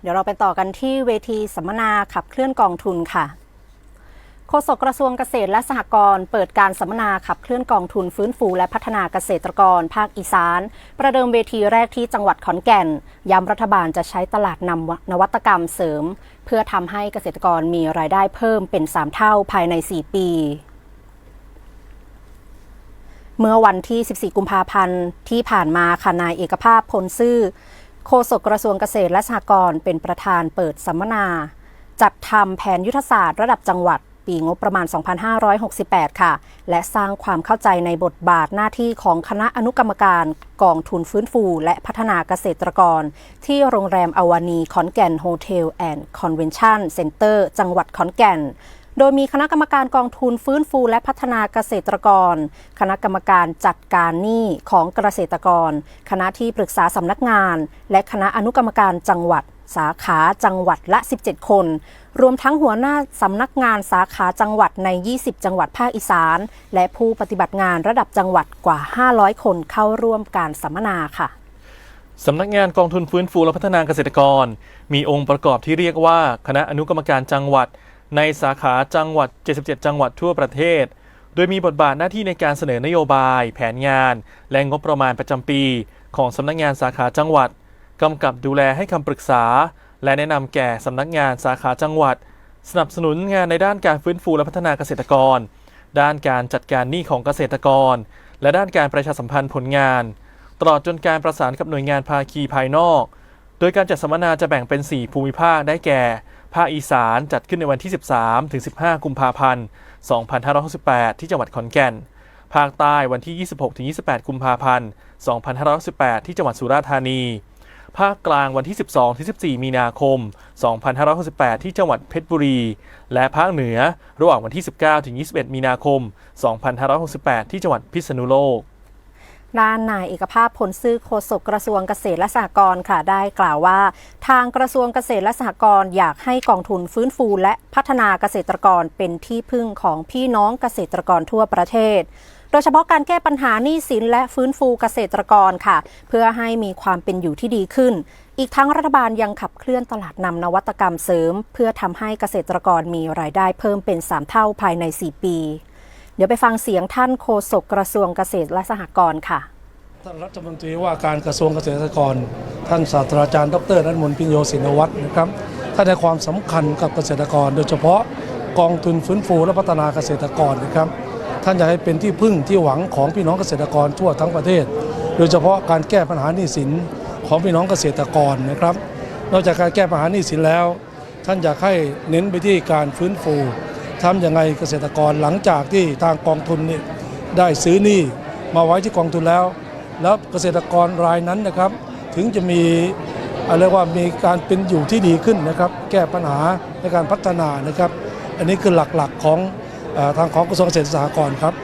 เดี๋ยวเราไปต่อกันที่เวทีสัมมนาขับเคลื่อนกองทุนค่ะโฆษกกระทรวงเกษตรและสหกรณ์เปิดการสัมมนาขับเคลื่อนกองทุนฟื้นฟูและพัฒนาเกษตรกร ภาคอีสาน ประเดิมเวทีแรกที่จังหวัดขอนแก่น ย้ำรัฐบาลจะใช้ตลาดนำนวัตกรรมเสริม เพื่อทำให้เกษตรกรมีรายได้เพิ่มเป็น 3 เท่าภายใน 4 ปีเมื่อวันที่ 14 กุมภาพันธ์ที่ผ่านมาค่ะนายเอกภาพพลซื่อ โฆษกกระทรวงเกษตรและสหกรณ์เป็นประธานเปิดสัมมนา จัดทำแผนยุทธศาสตร์ระดับจังหวัด ปีงบประมาณ 2568 ค่ะ และสร้างความเข้าใจในบทบาทหน้าที่ของคณะอนุกรรมการกองทุนฟื้นฟู และพัฒนาเกษตรกร ที่โรงแรมอวานีขอนแก่นโฮเทลแอนด์คอนเวนชั่นเซ็นเตอร์จังหวัดขอนแก่น โดยมีคณะกรรมการกองทุนฟื้นฟูและพัฒนาเกษตรกร คณะกรรมการจัดการหนี้ของเกษตรกร คณะที่ปรึกษาสำนักงาน และคณะอนุกรรมการจังหวัด สาขาจังหวัดละ 17 คน รวมทั้งหัวหน้าสำนักงานสาขาจังหวัดใน 20 จังหวัดภาคอีสาน และผู้ปฏิบัติงานระดับจังหวัดกว่า 500 คนเข้าร่วมการสัมมนาค่ะสำนักงานกองทุนฟื้นฟูและพัฒนาเกษตรกร มีองค์ประกอบที่เรียกว่า คณะอนุกรรมการจังหวัด ในสาขาจังหวัด 77 จังหวัดทั่วประเทศ โดยมีบทบาทหน้าที่ในการเสนอนโยบาย แผนงาน และงบประมาณประจำปี ของสำนักงานสาขาจังหวัดกำกับดูแลให้คำปรึกษา และแนะนำแก่สำนักงานสาขาจังหวัด สนับสนุนงานในด้านการฟื้นฟูและพัฒนาเกษตรกร ด้านการจัดการหนี้ของเกษตรกร และด้านการประชาสัมพันธ์ผลงาน ตลอดจนการประสานกับหน่วยงานภาคีภายนอก โดยการจัดสัมมนาจะแบ่งเป็น 4 ภูมิภาคได้แก่ ภาคอีสานจัดขึ้นในวันที่ 13 ถึง 15 กุมภาพันธ์ 2568 ที่จังหวัดขอนแก่น ภาคใต้วันที่ 26 ถึง 28 กุมภาพันธ์ 2568 ที่จังหวัดสุราษฎร์ธานี ภาคกลางวันที่ 12 ถึง 14 มีนาคม 2568 ที่จังหวัดเพชรบุรี และภาคเหนือระหว่างวันที่ 19 ถึง 21 มีนาคม 2568 ที่จังหวัดพิษณุโลก ด้านนายเอกภาพผลซื่อโฆษกกระทรวงเกษตรและสหกรณ์ค่ะได้กล่าวว่า ทางกระทรวงเกษตรและสหกรณ์อยากให้กองทุนฟื้นฟูและพัฒนาเกษตรกรเป็นที่พึ่งของพี่น้องเกษตรกรทั่วประเทศ โดยเฉพาะการแก้ปัญหาหนี้สินและฟื้นฟูเกษตรกรค่ะ เพื่อให้มีความเป็นอยู่ที่ดีขึ้น อีกทั้งรัฐบาลยังขับเคลื่อนตลาดนำนวัตกรรมเสริม เพื่อทำให้เกษตรกรมีรายได้เพิ่มเป็น 3 เท่าภายใน 4 ปี ดี๋ยวไปฟังเสียงท่านโฆษกกระทรวงเกษตรและสหกรณ์ค่ะท่านรัฐมนตรีว่าการกระทรวงเกษตรกรท่านศาสตราจารย์ดรนันมนต์พิญโยศินวัตรนะครับท่านให้ความสำคัญกับเกษตรกร โดยเฉพาะกองทุนฟื้นฟูและพัฒนาเกษตรกรนะครับ ท่านอยากให้เป็นที่พึ่งที่หวังของพี่น้องเกษตรกรทั่วทั้งประเทศ โดยเฉพาะการแก้ปัญหาหนี้สินของพี่น้องเกษตรกรนะครับ นอกจากการแก้ปัญหาหนี้สินแล้ว ท่านอยากให้เน้นไปที่การฟื้นฟู ทำยังไงเกษตรกรหลังจากที่ทางกองทุนนี่ได้ซื้อหนี้มาไว้ที่กองทุนแล้ว แล้วเกษตรกรรายนั้นนะครับ ถึงจะมีอะไรว่ามีการเป็นอยู่ที่ดีขึ้นนะครับ แก้ปัญหาในการพัฒนานะครับ อันนี้คือหลักๆของอทางของกระทรวงเกษตรและสหกรณ์ครับ